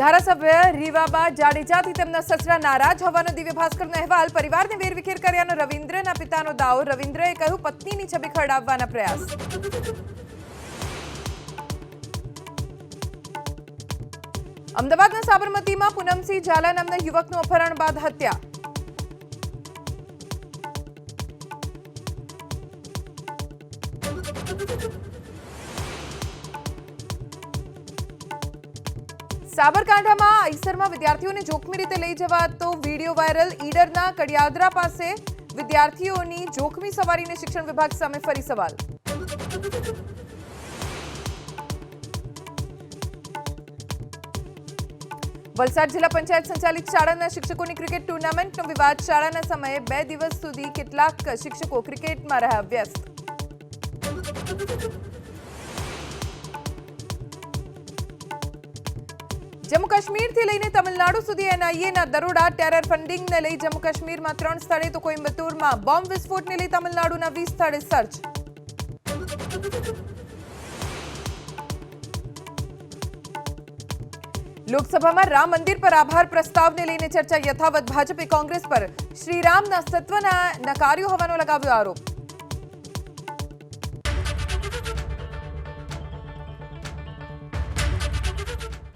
ધારાસભ્ય રીવાબા જાડેજાથી તેમના સસરા નારાજ હોવાનો દિવ્ય ભાસ્કરનો અહેવાલ પરિવારને વેરવિખેર કર્યાનો રવિન્દ્રના પિતાનો દાવો. રવિન્દ્રએ કહ્યું, પત્નીની છબી ખરડાવવાના પ્રયાસ. અમદાવાદના સાબરમતીમાં પૂનમસિંહ ઝાલા નામના યુવકનું અપહરણ બાદ હત્યા. સાબરકાંઠામાં આઈસરમાં વિદ્યાર્થીઓને જોખમી રીતે લઈ જવા તો વીડિયો વાયરલ ઈડરના કડિયાદરા પાસે વિદ્યાર્થીઓની જોખમી સવારીને શિક્ષણ વિભાગ સામે ફરી સવાલ. વલસાડ જિલ્લા પંચાયત સંચાલિત શાળાના શિક્ષકોની ક્રિકેટ ટુર્નામેન્ટનો વિવાદ શાળાના સમયે બે દિવસ સુધી કેટલાક શિક્ષકો ક્રિકેટમાં રહ્યા વ્યસ્ત. જમ્મુ કાશ્મીરથી લઈને તમિલનાડુ સુધી એનઆઈએના દરોડા ટેરર ફંડિંગને લઈ જમ્મુ કાશ્મીરમાં ત્રણ સ્થળે તો કોઇમ્બતુરમાં બોમ્બ વિસ્ફોટને લઈ તમિલનાડુના વીસ સ્થળે સર્ચ. લોકસભામાં રામ મંદિર પર આભાર પ્રસ્તાવને લઈને ચર્ચા યથાવત ભાજપે કોંગ્રેસ પર. શ્રીરામના સત્વના નકાર્યો હોવાનો લગાવ્યો આરોપ.